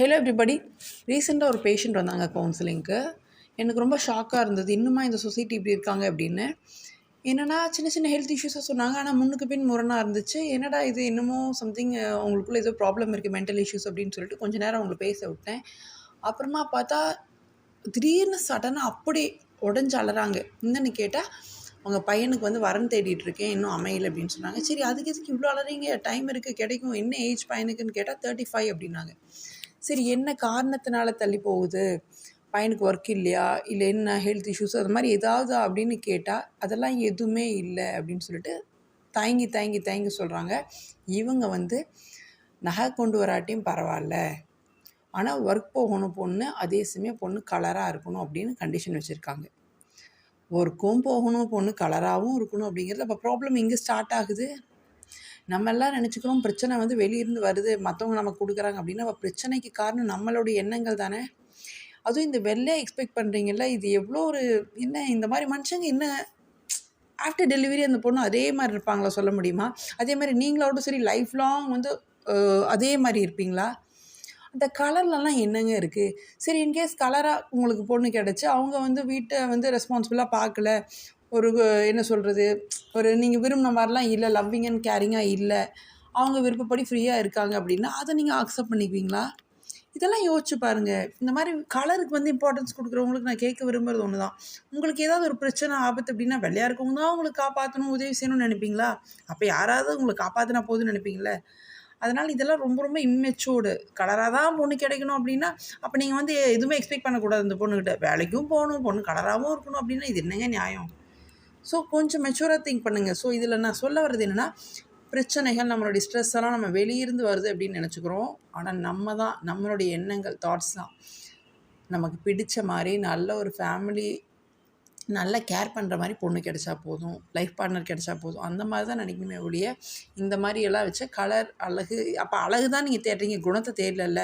Hello everybody ரீசெண்டாக ஒரு patient வந்தாங்க கவுன்சிலிங்க்கு எனக்கு ரொம்ப ஷாக்காக இருந்தது. இன்னுமா இந்த சொசைட்டி இப்படி இருக்காங்க அப்படின்னு. என்னென்னா சின்ன சின்ன ஹெல்த் இஷ்யூஸாக சொன்னாங்க. ஆனால் முன்னுக்கு பின் முரணாக இருந்துச்சு. என்னடா இது? இன்னமும் சம்திங் அவங்களுக்குள்ளே ஏதோ ப்ராப்ளம் இருக்குது மென்டல் இஷ்யூஸ் அப்படின்னு சொல்லிட்டு கொஞ்சம் நேரம் அவங்களை பேச விட்டேன். அப்புறமா பார்த்தா திடீர்னு சடனாக அப்படி உடஞ்சி அலறாங்க. என்னென்னு கேட்டால் அவங்க பையனுக்கு வந்து வரன் தேடிட்டு இருக்கேன். இன்னும் அமையல அப்படின்னு சொன்னாங்க. சரி அதுக்கு எதுக்கு இவ்வளோ அலறீங்க? டைம் இருக்குது கிடைக்கும். என்ன ஏஜ் பையனுக்குன்னு கேட்டால் தேர்ட்டி ஃபைவ் அப்படின்னாங்க. சரி என்ன காரணத்தினால தள்ளி போகுது? பையனுக்கு ஒர்க் இல்லையா? இல்லை என்ன ஹெல்த் இஷ்யூஸ் அது மாதிரி ஏதாவது அப்படின்னு கேட்டால் அதெல்லாம் எதுவுமே இல்லை அப்படின்னு சொல்லிட்டு தயங்கி தயங்கி தயங்கி சொல்கிறாங்க இவங்க வந்து நகை கொண்டு வராட்டியும் பரவாயில்ல. ஆனால் ஒர்க் போகணும் பொண்ணு அதே சமயம் பொண்ணு கலராக இருக்கணும் அப்படின்னு கண்டிஷன் வச்சுருக்காங்க. ஒர்க்கும் போகணும் பொண்ணு கலராகவும் இருக்கணும் அப்படிங்கிறது அப்போ ப்ராப்ளம் இங்கே ஸ்டார்ட் ஆகுது? நம்ம எல்லாம் நினச்சிக்கிறோம் பிரச்சனை வந்து வெளியிருந்து வருது மற்றவங்க நமக்கு கொடுக்குறாங்க அப்படின்னா. பிரச்சனைக்கு காரணம் நம்மளுடைய எண்ணங்கள் தானே? அதுவும் இந்த வெள்ளையை எக்ஸ்பெக்ட் பண்ணுறீங்கல்ல இது எவ்வளோ ஒரு என்ன இந்த மாதிரி மனுஷங்க என்ன ஆஃப்டர் டெலிவரி அந்த பொண்ணு அதே மாதிரி இருப்பாங்களா சொல்ல முடியுமா? அதே மாதிரி நீங்களோட சரி லைஃப் லாங் வந்து அதே மாதிரி இருப்பீங்களா? அந்த கலர்லலாம் என்னங்க இருக்குது சரி இன்கேஸ் கலராக உங்களுக்கு பொண்ணு கிடச்சி அவங்க வந்து வீட்டை வந்து ரெஸ்பான்சிபிளாக பார்க்கல ஒரு என்ன சொல்கிறது ஒரு நீங்கள் விரும்பின மாதிரிலாம் இல்லை லவ்விங் அண்ட் கேரிங்காக இல்லை அவங்க விருப்பப்படி ஃப்ரீயாக இருக்காங்க அப்படின்னா அதை நீங்கள் அக்செப்ட் பண்ணிக்குவீங்களா? இதெல்லாம் யோசிச்சு பாருங்கள் இந்த மாதிரி கலருக்கு வந்து இம்பார்ட்டன்ஸ் கொடுக்குறவங்களுக்கு நான் கேட்க விரும்புறது ஒன்று தான் உங்களுக்கு ஏதாவது ஒரு பிரச்சனை ஆபத்து அப்படின்னா வெள்ளையா இருக்கவங்க தான் உங்களுக்கு காப்பாற்றணும் உதவி செய்யணும்னு நினைப்பீங்களா? அப்போ யாராவது உங்களை காப்பாற்றினா போதும்னு நினைப்பீங்களே அதனால் இதெல்லாம் ரொம்ப ரொம்ப இம்மெச்சூர்டு கலராக தான் பொண்ணு கிடைக்கணும் அப்படின்னா அப்போ நீங்கள் வந்து எதுவுமே எக்ஸ்பெக்ட் பண்ணக்கூடாது. அந்த பொண்ணுக்கிட்ட வேலைக்கும் போகணும் பொண்ணு கலராகவும் இருக்கணும் அப்படின்னா இது என்னங்க நியாயம்? ஸோ கொஞ்சம் மெச்சூராக திங்க் பண்ணுங்கள் ஸோ இதில் நான் சொல்ல வர்றது என்னென்னா பிரச்சனைகள் நம்மளுடைய ஸ்ட்ரெஸ் எல்லாம் நம்ம வெளியிருந்து வருது அப்படின்னு நினச்சிக்கிறோம். ஆனால் நம்ம தான் நம்மளுடைய எண்ணங்கள் தாட்ஸ் தான். நமக்கு பிடிச்ச மாதிரி நல்ல ஒரு ஃபேமிலி நல்லா கேர் பண்ணுற மாதிரி பொண்ணு கிடைச்சா போதும். லைஃப் பார்ட்னர் கிடைச்சா போதும். அந்த மாதிரி தான் நினைக்கணுமே ஒழிய இந்த மாதிரி எல்லாம் வச்சு கலர் அழகு அப்போ அழகு தான் நீங்கள் தேடுறீங்க. குணத்தை தேடலல்ல.